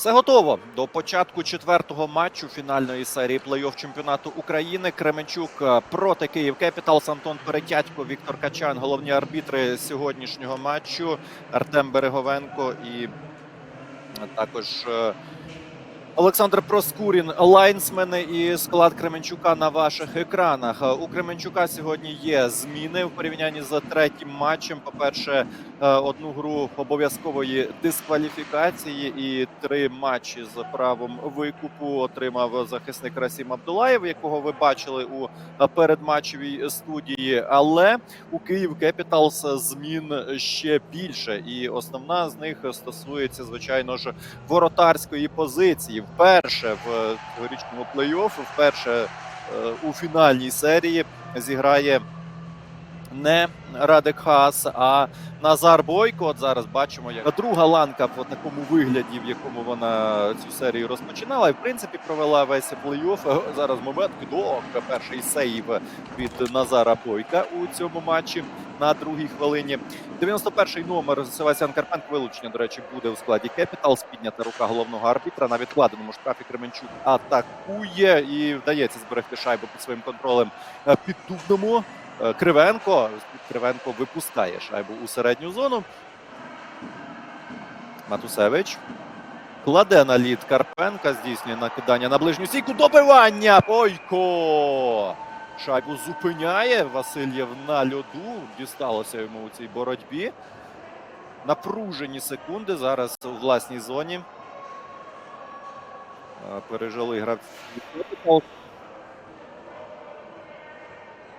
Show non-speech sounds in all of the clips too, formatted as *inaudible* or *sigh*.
Все готово до початку четвертого матчу фінальної серії плей-офф чемпіонату України. Кременчук е, проти Київ Кепіталс. Антон Перетятько, Віктор Качан, головні арбітри сьогоднішнього матчу. Артем Береговенко і також е, Олександр Проскурін, лайнсмени і склад Кременчука на ваших екранах. У Кременчука сьогодні є зміни в порівнянні з третім матчем. По-перше, е, одну гру обов'язкової дискваліфікації і три матчі з правом викупу отримав захисник Расім Абдулаєв, якого ви бачили у передматчевій студії. Але у Київ Кепіталс змін ще більше, і основна з них стосується звичайно ж воротарської позиції. Вперше в цьогорічному плей-офф, вперше е, у фінальній серії зіграє не Радик Хас, а Назар Бойко. От зараз бачимо, як друга ланка в такому вигляді, в якому вона цю серію розпочинала, і в принципі провела весь плей-офф. *laughs* Зараз момент кидок, перший сейв від Назара Бойка у цьому матчі на другій хвилині. 91-й номер Севастьян Карпенко вилучення, до речі, буде у складі Кепіталс. Піднята рука головного арбітра на відкладеному штрафі Кременчук атакує і вдається зберегти шайбу під своїм контролем е, піддубному. Е, Кривенко Кривенко випускає шайбу у середню зону. Матусевич кладе на лід Карпенка, здійснює накидання на ближню стійку. Добивання! Бойко! Шайбу зупиняє. Васильєв на льоду. Дісталося йому у цій боротьбі. Напружені секунди зараз у власній зоні. Е, Пережили гравці.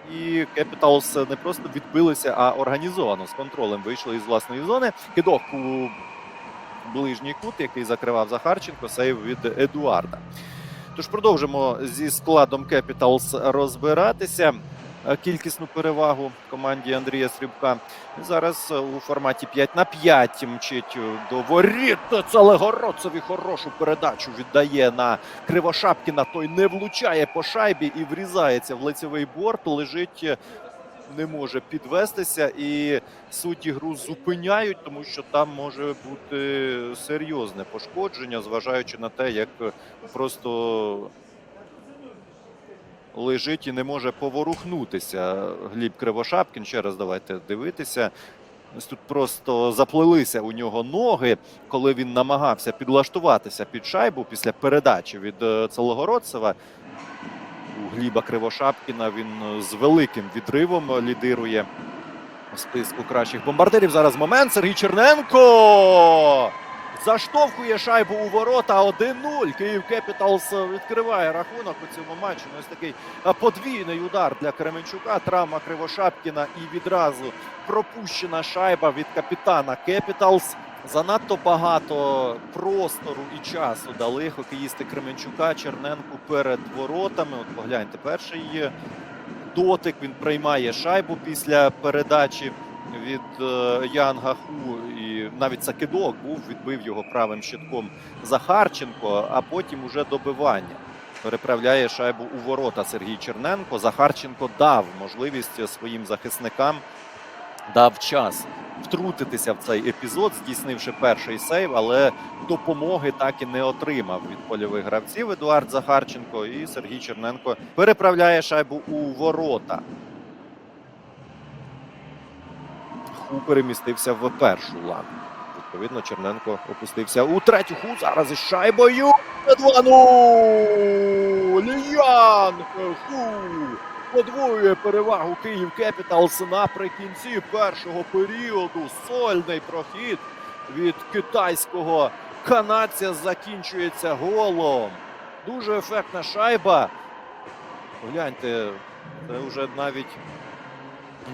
І Кепіталс не просто відбилися, а організовано з контролем вийшли із власної зони. Кидок у ближній кут, який закривав Захарченко, сейв від Едуарда. Тож продовжимо зі складом Кепіталс розбиратися. Е, Кількісну перевагу команді Андрія Срібка. Зараз е, у форматі 5 на 5 мчить е, до воріт. Целегородцеві хорошу передачу віддає на Кривошапкіна. Той не влучає по шайбі і врізається в лицевий борт. Лежить, не може підвестися, і судді гру зупиняють, тому що там може бути серйозне пошкодження, зважаючи на те, як просто лежить і не може поворухнутися. Гліб Кривошапкін. Ще раз давайте дивитися. Ось тут просто заплелися у нього ноги, коли він намагався підлаштуватися під шайбу після передачі від е, Целогородцева. У Гліба Кривошапкіна він е, з великим відривом лідирує в списку кращих бомбардирів. Зараз момент. Сергій Черненко заштовхує шайбу у ворота 1-0. Київ Кепіталс відкриває рахунок у цьому матчі. Ну, Ось такий е, подвійний удар для Кременчука. Травма Кривошапкіна і відразу пропущена шайба від капітана Кепіталс. Занадто багато простору і часу дали хокеїсти Кременчука Черненку перед воротами. От погляньте, перший дотик. Він приймає шайбу після передачі від е, Янга Ху. Навіть закидок був, відбив його правим щитком Захарченко, а потім уже добивання. Переправляє шайбу у ворота Сергій Черненко. Захарченко дав можливість своїм захисникам дав час втрутитися в цей епізод, здійснивши перший сейв, але допомоги так і не отримав від польових гравців Едуард Захарченко і Сергій Черненко переправляє шайбу у ворота. Ху перемістився в першу ланку. Відповідно, Черненко опустився у третю ху. Зараз із шайбою. 2-0! Ян Ху подвоює перевагу Київ Кепіталс наприкінці першого періоду. Сольний прохід від китайського канадця закінчується голом. Дуже ефектна шайба. Гляньте, це вже навіть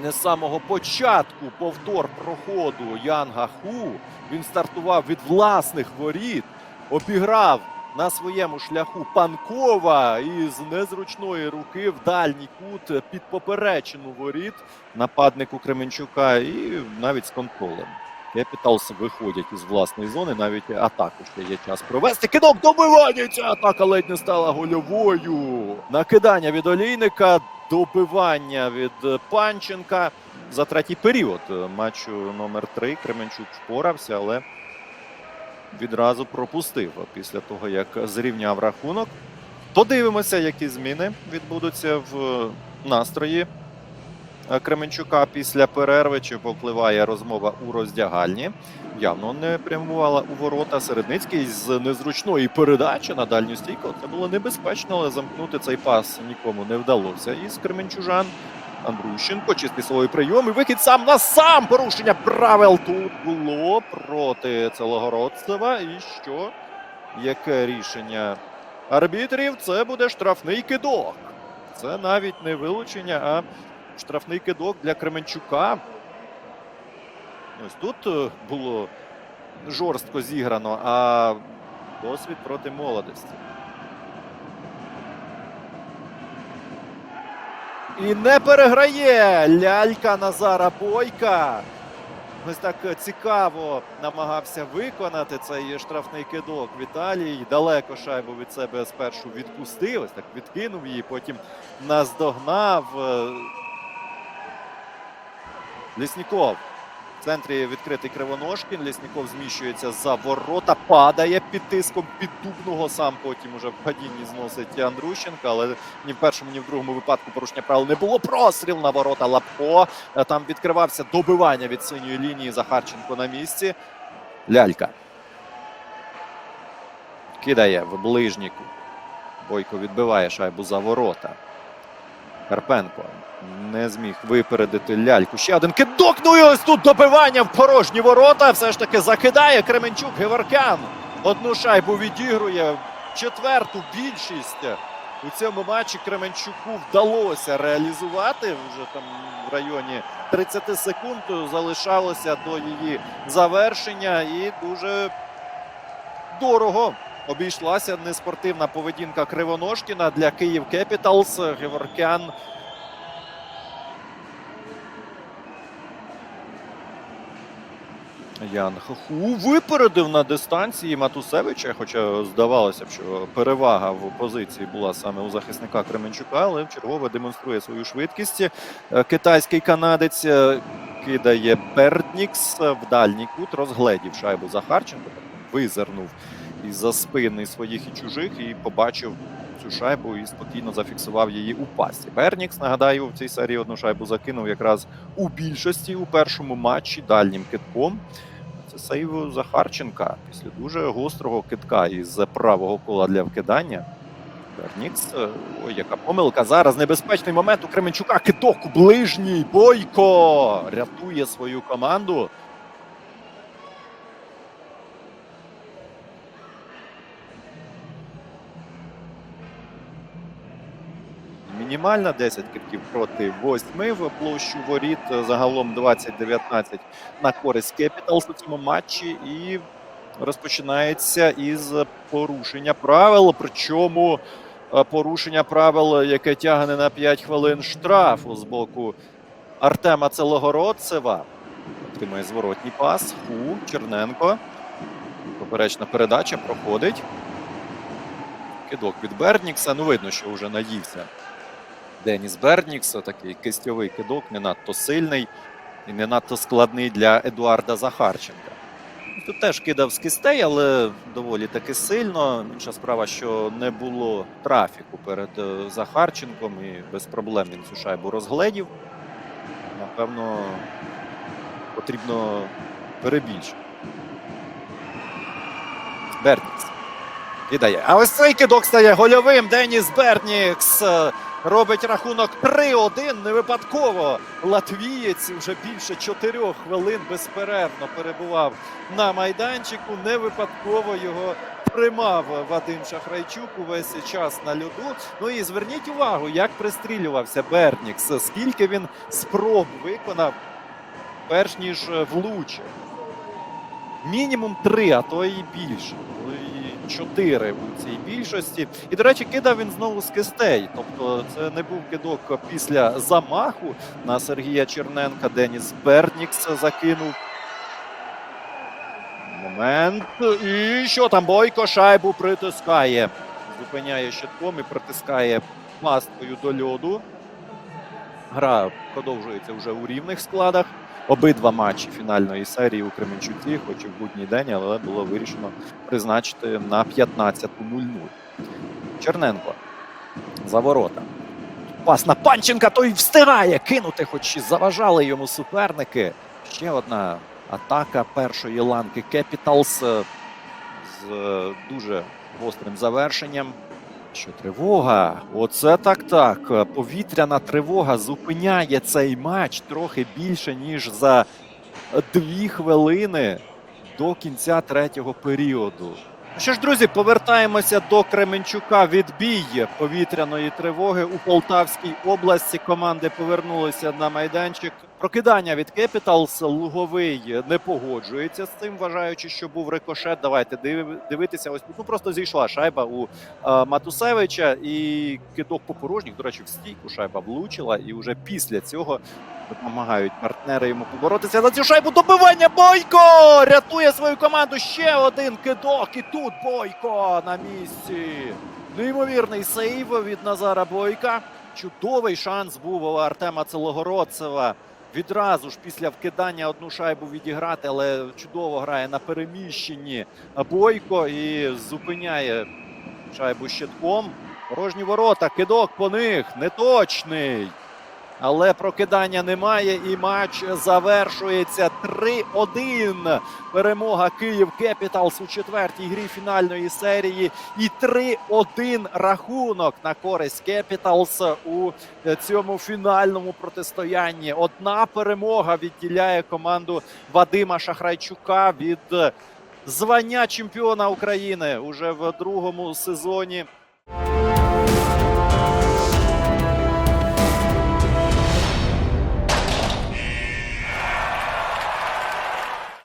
не з самого початку повтор проходу Янга Ху. Він стартував від власних воріт, обіграв на своєму шляху Панкова і з незручної руки в дальній кут під поперечину воріт нападнику Кременчука і навіть з контролем. Кепіталс виходять із власної зони, навіть атаку ще є час провести. Кидок добивання! Ця атака ледь не стала гольовою. Накидання від олійника, добивання від Панченка за третій період матчу номер 3 Кременчук впорався, але відразу пропустив після того, як зрівняв рахунок. Подивимося, які зміни відбудуться в настрої Кременчука після перерви. Чи повпливає розмова у роздягальні? Явно не прямувала у ворота Середницький з незручної передачі на дальню стійку. Це було небезпечно, але замкнути цей пас нікому не вдалося. Із Кременчужан Андрущенко, чистий свій прийом і вихід сам на сам. Порушення правил тут було проти Целогородцева. І що? Яке рішення арбітрів? Це буде штрафний кидок. Це навіть не вилучення, а штрафний кидок для Кременчука. Ось тут е, було жорстко зіграно, а досвід проти молодості. І не переграє лялька Назара Бойка. Ось так е, цікаво намагався виконати цей штрафний кидок Віталій. Далеко шайбу від себе спершу відпустив, ось так відкинув її, потім наздогнав. Лісніков. В центрі відкритий Кривоножкін. Лісніков зміщується за ворота, падає під тиском піддубного. Сам потім уже в падінні зносить Андрущенка. Але ні в першому, ні в другому випадку порушення правил не було. Простріл на ворота Лапко. Е, Там відкривався добивання від синьої лінії. Захарченко на місці. Лялька. Кидає в ближніку. Бойко відбиває шайбу за ворота. Карпенко не зміг випередити ляльку. Ще один кидок. Ну і ось тут добивання в порожні ворота. Все ж таки закидає Кременчук Геворкян. Одну шайбу відігрує. Четверту більшість у цьому матчі Кременчуку вдалося реалізувати. Вже там в районі 30 секунд залишалося до її завершення. І дуже дорого обійшлася неспортивна поведінка Кривоножкіна для Київ Кепіталс. Геворкян Ян Хаху випередив на дистанції Матусевича, хоча здавалося б, що перевага в позиції була саме у захисника Кременчука, але вчергове демонструє свою швидкість. Е, Китайський канадець е, кидає Берднікс в дальній кут, розгледів шайбу Захарченко, визирнув із-за спини своїх і чужих і побачив цю шайбу і спокійно зафіксував її у пасі. Бернікс, нагадаю, в цій серії одну шайбу закинув якраз у більшості у першому матчі дальнім китком. Це сейв Захарченка після дуже гострого китка із правого кола для вкидання. Бернікс, е, ой, яка помилка. Зараз небезпечний момент у Кременчука. Киток у ближній. Бойко рятує свою команду. Мінімальна 10 китків проти 8 в площу воріт. Загалом 20-19 на користь Кепіталс у цьому матчі. І розпочинається із порушення правил. Причому е, порушення правил, яке тягне на 5 хвилин штрафу з боку Артема Целогородцева. Отримує зворотній пас. Ху, Черненко. Поперечна передача проходить. Кидок від Бернікса. Ну, видно, що вже наївся. Деніс Бернікс, такий кистьовий кидок, не надто сильний і не надто складний для Едуарда Захарченка. Тут теж кидав з кистей, але доволі таки сильно. Інша справа, що не було трафіку перед е, Захарченком і без проблем він цю шайбу розгледів. Напевно, потрібно перебільшити. Бернікс. Кидає. А ось цей кидок стає гольовим. Деніс Бернікс е, робить рахунок 3-1. Не випадково латвієць вже більше чотирьох хвилин безперервно перебував на майданчику. Не випадково його тримав Вадим Шахрайчук увесь час на льоду. Ну і зверніть увагу, як пристрілювався Бернікс, скільки він спроб виконав, перш ніж влучив. Мінімум три, а то і більше. Ну, чотири у цій більшості. І, до речі, кидав він знову з кистей. Тобто це не був кидок після замаху на Сергія Черненка. Деніс Бернікс закинув. Момент. І що там? Бойко шайбу притискає. Зупиняє щитком і притискає пасткою до льоду. Гра продовжується вже у рівних складах. Обидва матчі фінальної серії у Кременчуці, хоч і в будній день, але було вирішено призначити на 15.00. Черненко за ворота. Пас на Панченка, той встигає кинути, хоч і заважали йому суперники. Ще одна атака першої ланки Кепіталс з е, дуже гострим завершенням. Що тривога? Оце так так. Повітряна тривога зупиняє цей матч трохи більше, ніж за дві хвилини до кінця третього періоду. Ну Що ж, друзі, повертаємося до Кременчука. Відбій повітряної тривоги у Полтавській області. Команди повернулися на майданчик. Прокидання від Кепіталс Луговий не погоджується з цим, вважаючи, що був рикошет. Давайте див- дивитися. Ось ну просто зійшла шайба у е, Матусевича і кидок по порожніх. До речі, в стійку шайба влучила, і вже після цього допомагають партнери йому поборотися за цю шайбу. Добивання Бойко рятує свою команду. Ще один кидок. І тут Бойко на місці. Неймовірний сейв від Назара Бойка. Чудовий шанс був у Артема Целогородцева. Відразу ж після вкидання одну шайбу відіграти, але чудово грає на переміщенні Бойко і зупиняє шайбу щитком. Порожні ворота, кидок по них неточний. Але прокидання немає, і матч завершується 3-1. Перемога Київ Кепіталс у четвертій грі фінальної серії. І 3-1 рахунок на користь Кепіталс у е, цьому фінальному протистоянні. Одна перемога відділяє команду Вадима Шахрайчука від е, звання чемпіона України уже в другому сезоні